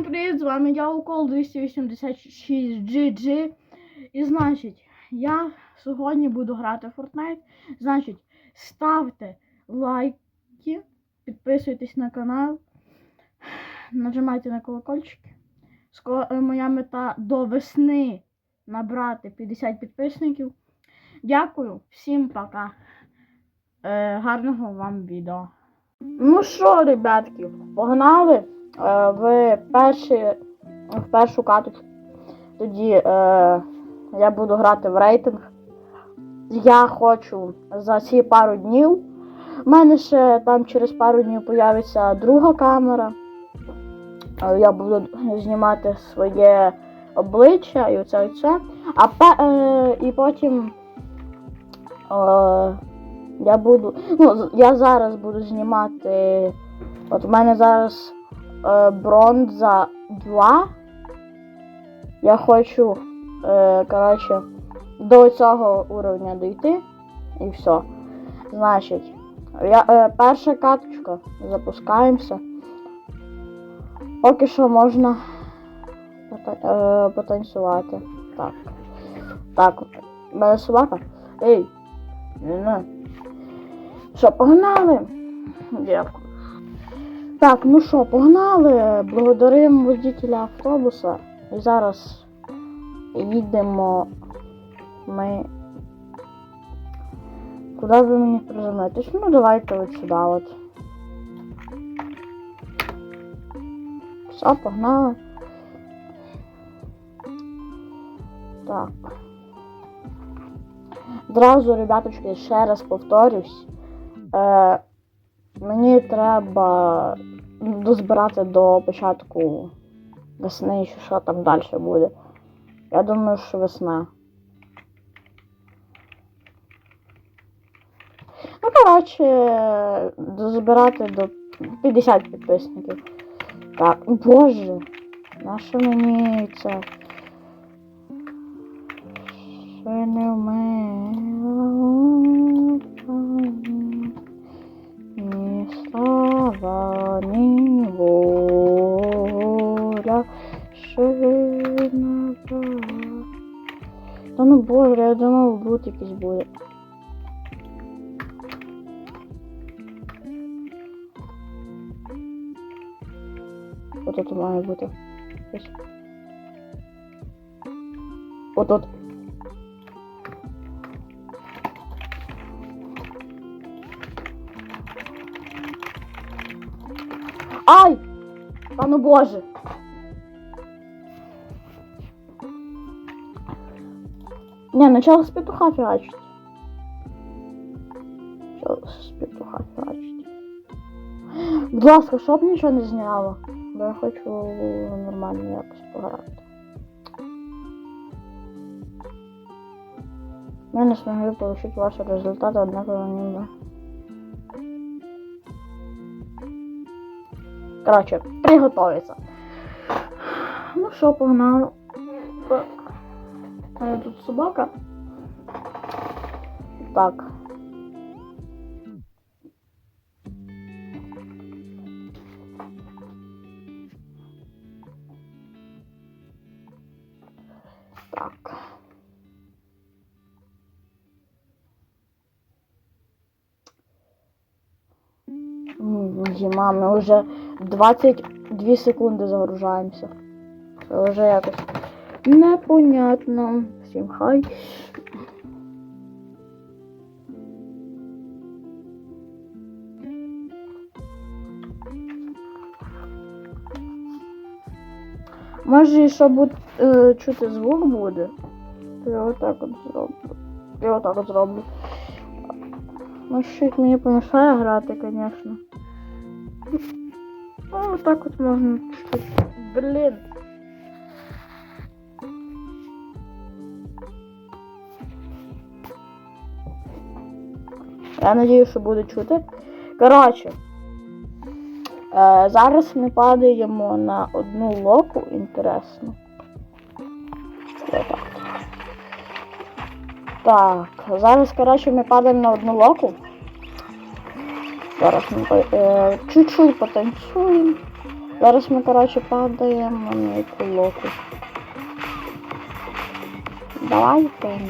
Всім привіт, з вами я Укол 286 GG. І значить, я сьогодні буду грати в Fortnite. Значить, ставте лайки, підписуйтесь на канал, нажимайте на колокольчики. Скоро моя мета до весни набрати 50 підписників. Дякую, всім пока. Е, гарного вам відео. Ну що, ребятки, погнали е, в, перші, в першу каточку. Тоді е, я буду грати в рейтинг. Я хочу за ці пару днів. У мене ще там через пару днів появиться друга камера. Е, Я буду знімати своє обличчя і оце і це. А е, і потім. Е, я буду. Ну, я зараз буду знімати. От у мене зараз е, бронза 2. Я хочу, е, коротше, до цього уровня дійти. І все. Значить, я, е, перша каточка. Запускаємося. Поки що можна е, потанцювати. Так. Так. Мене собака. Ей! Не. Що, погнали? Дякую. Так, ну що, погнали. Благодаримо водителя автобуса. І зараз їдемо ми. Куди ви мені приземлитесь? Ну, давайте от сюди от. Все, погнали. Так. Зразу, ребяточки, ще раз повторюсь. Е, мені треба дозбирати до початку весни, чи що там далі буде. Я думаю, що весна. Ну, коротше, дозбирати до 50 підписників. Так, боже, нащо мені це? Ще не вмила. Думав, бут якийсь буде. От тут має бути. Ось. От тут. Ай! Та ну боже! Не, начало з петуха фігачить. Начало з петуха фігачить. Будь ласка, щоб нічого не зняло. Бо я хочу нормально якось пограти. Мы не смогли получить ваши результаты, однако они бы... Короче, приготовиться. Ну що, погнали. У мене тут собака. Так. Так. Зима, ми вже 22 секунди загружаємося. Це вже якось непонятно. Всім хай. Може, щоб от, е, чути звук буде, то я отак от зроблю. Я отак от зроблю. Ну, щось мені помішає грати, звісно. Ну, вот так вот можно. Я надію, що буде чути. Коротше, е, зараз ми падаємо на одну локу, інтересно. Отак. Так, зараз, коротше, ми падаємо на одну локу. Зараз ми е, чуть-чуть потанцюємо. Зараз ми, коротше, падаємо на яку локу. Давайте.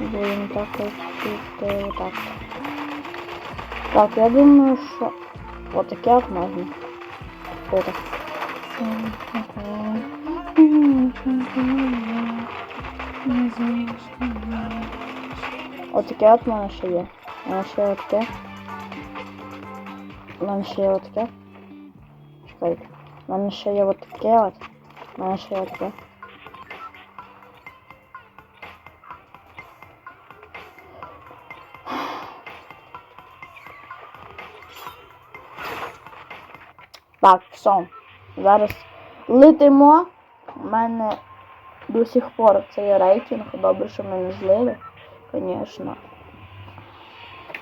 Будемо так робити отак. Так, я думаю, що отаке от можна. Круто. Отаке от є. У мене ще є отаке. У мене ще є отаке. Чекайте. У мене ще є отаке от. У мене ще є отаке. Так, все. Зараз летимо. У мене до сих пор цей рейтинг. Добре, що ми не злили, звісно.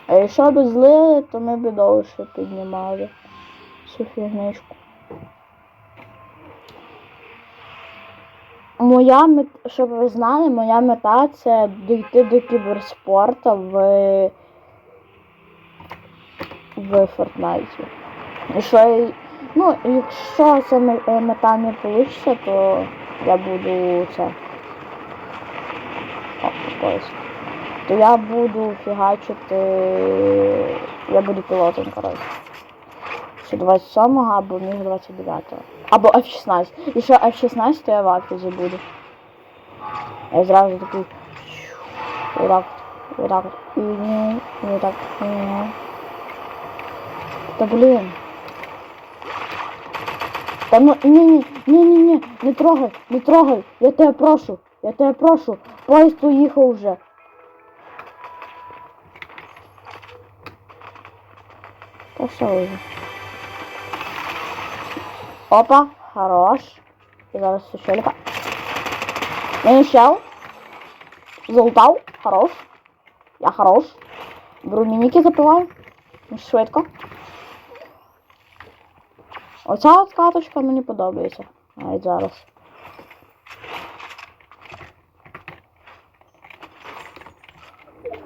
А якщо б злили, то ми б довше піднімали цю фігничку. Моя мета, щоб ви знали, моя мета це дійти до кіберспорту в, в Фортнайті. І що, ну, якщо ця е, мета не вийде, то я буду це. О, поїзд. То я буду фігачити. Я буду пілотом, коротше. Чи 27-го, або міг 29-го. Або F-16. І що F-16, то я в Афризі буду. Я зразу такий. Отак, отак. І ні, і отак. і ні. Та блін. Та ну ні, ні, ні, ні, ні, не трогай, не трогай. Я тебе прошу, я тебе прошу. Поїзд уїхав вже. Що вже? Опа, хорош. І зараз ще ліпа. Мені ще. Золотав, хорош. Я хорош. Беру мініки запиваю. Швидко. Оця от каточка мені подобається. Навіть зараз.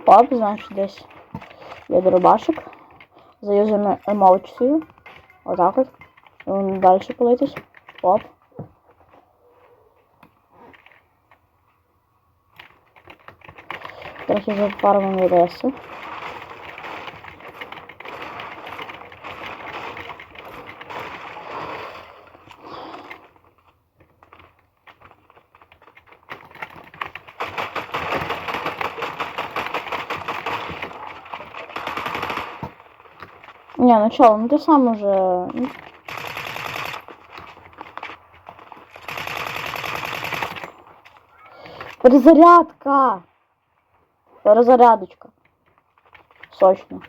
Оп, значить десь є дробашик. Заюзаємо емоцію. Отак от. Далі полетить. Оп. Трохи запаримо реси. Не, ну чё, ну ты сам уже... ну. Перезарядка! Перезарядочка. Сочно.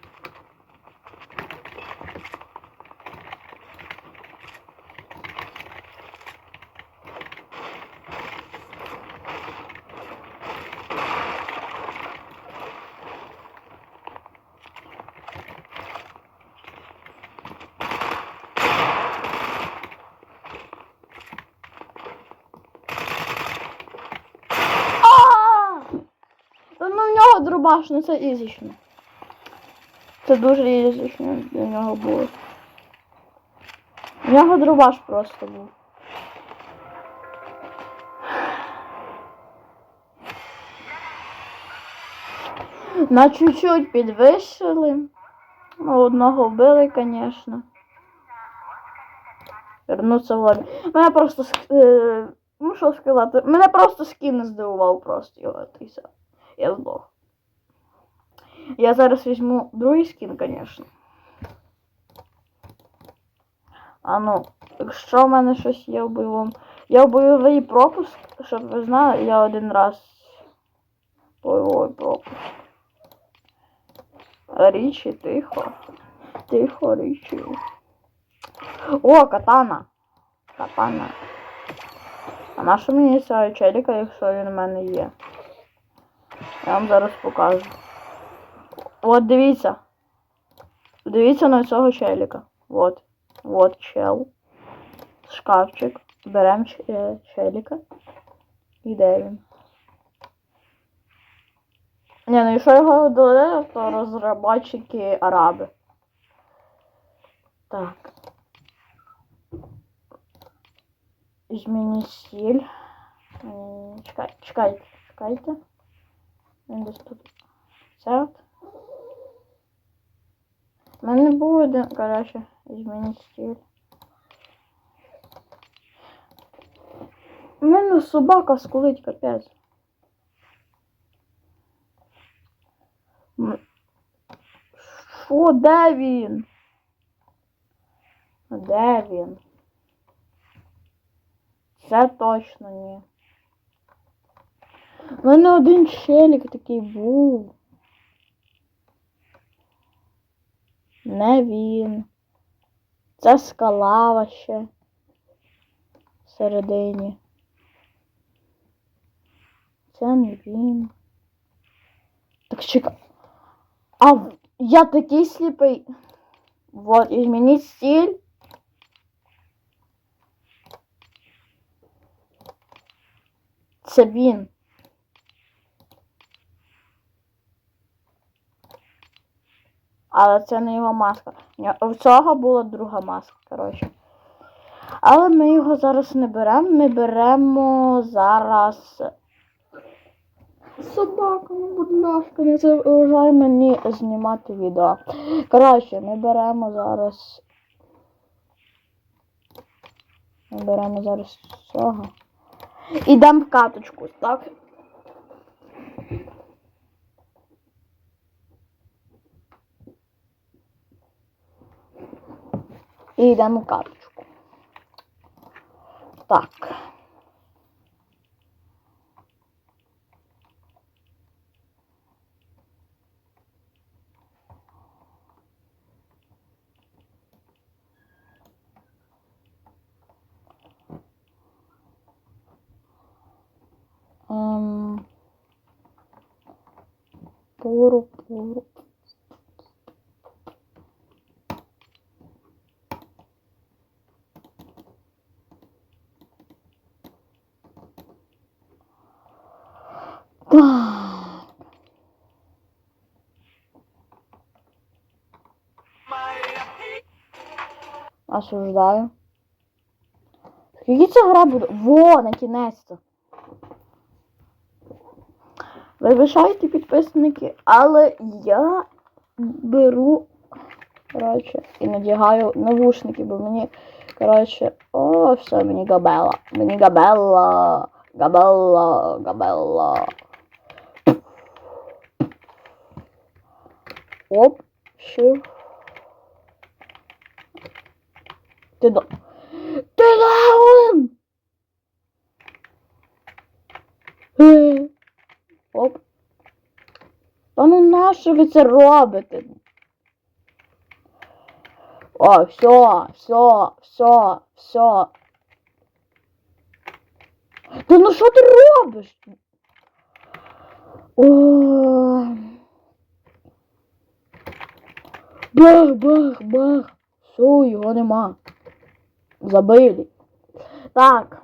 Дробаш, ну це ізічно. Це дуже ізічно для нього було. У нього дробаш просто був. На чуть-чуть підвищили. Ну, одного вбили, звісно. Вернуться в лобі. Мене просто ск- е, ну що сказати, мене просто скін здивував просто його все. Я здох. Я зараз візьму другий скін, звісно. А ну, якщо в мене щось є в бойовому. Я в бойовий пропуск, щоб ви знали, я один раз бойовий пропуск. Річі, тихо. Тихо, річі. О, катана. Катана. А на що мені ця челіка, якщо він у мене є? Я вам зараз покажу. От дивіться. Дивіться на цього челіка. От. От чел. Шкафчик. Беремо челіка. І де він? Ні, ну якщо його удалили, то розробники араби. Так. змініть стиль. М, Чекай, чекайте, чекайте. Він десь тут. Це. У мене був один, коротше, змініть стиль. У мене собака скулить капець. М- Що, де він? Де він? Це точно ні. У мене один челік такий був. Не він. Це скала ще. Всередині. Це не він. Так чекай. А я такий сліпий. Вот, изменить стиль. Це він. Але це не його маска. У цього була друга маска, коротше. Але ми його зараз не беремо. Ми беремо зараз. Собака, ну будь ласка, не заважай мені знімати відео. Коротше, ми беремо зараз. Ми беремо зараз цього. Ідемо в каточку, так? І йдемо в каточку. Так. Ем... Пуру. Так. Осуждаю. Скільки ця гра буде? Во, на кінець-то. Вибачайте підписники, але я беру, коротше, і надягаю навушники, бо мені, коротше, о, все, мені габела. Мені габела. Габела, габела. Оп, ще. Ти до. Ти даун! Е. Оп. Та ну нащо ви це робите? О, все, все, все, все. Та ну що ти робиш? О. Бах, бах, бах. Все, його нема. Забили. Так.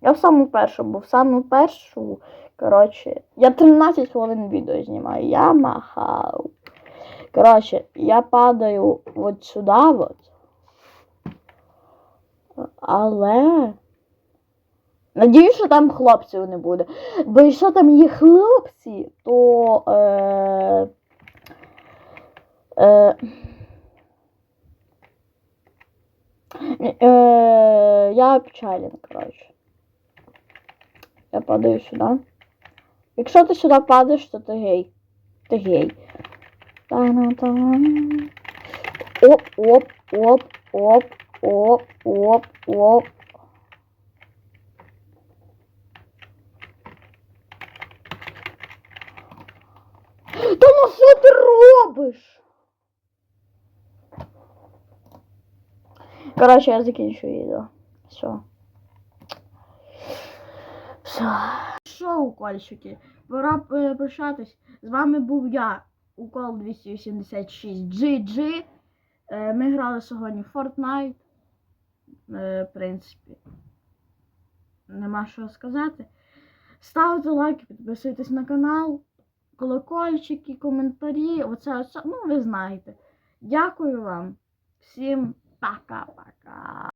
Я в саму першу, бо в саму першу, коротше, я 13 хвилин відео знімаю. Я махав. Коротше, я падаю от сюди от. Але. Надіюсь, що там хлопців не буде. Бо якщо там є хлопці, то. Е, е, я печален, коротше. Я падаю сюди. Якщо ти сюди падаєш, то ти гей. Ти гей. Оп, оп, оп, оп, оп, оп, оп. Коротше, я закінчу відео. Все. Все. Що, укольщики? Пора е, прощатись. З вами був я, Укол 286 GG. Е, Ми грали сьогодні в Fortnite. Е, В принципі. Нема що сказати. Ставте лайки, підписуйтесь на канал, колокольчики, коментарі. Оце, оце, ну ви знаєте. Дякую вам. Всім Baka Baka.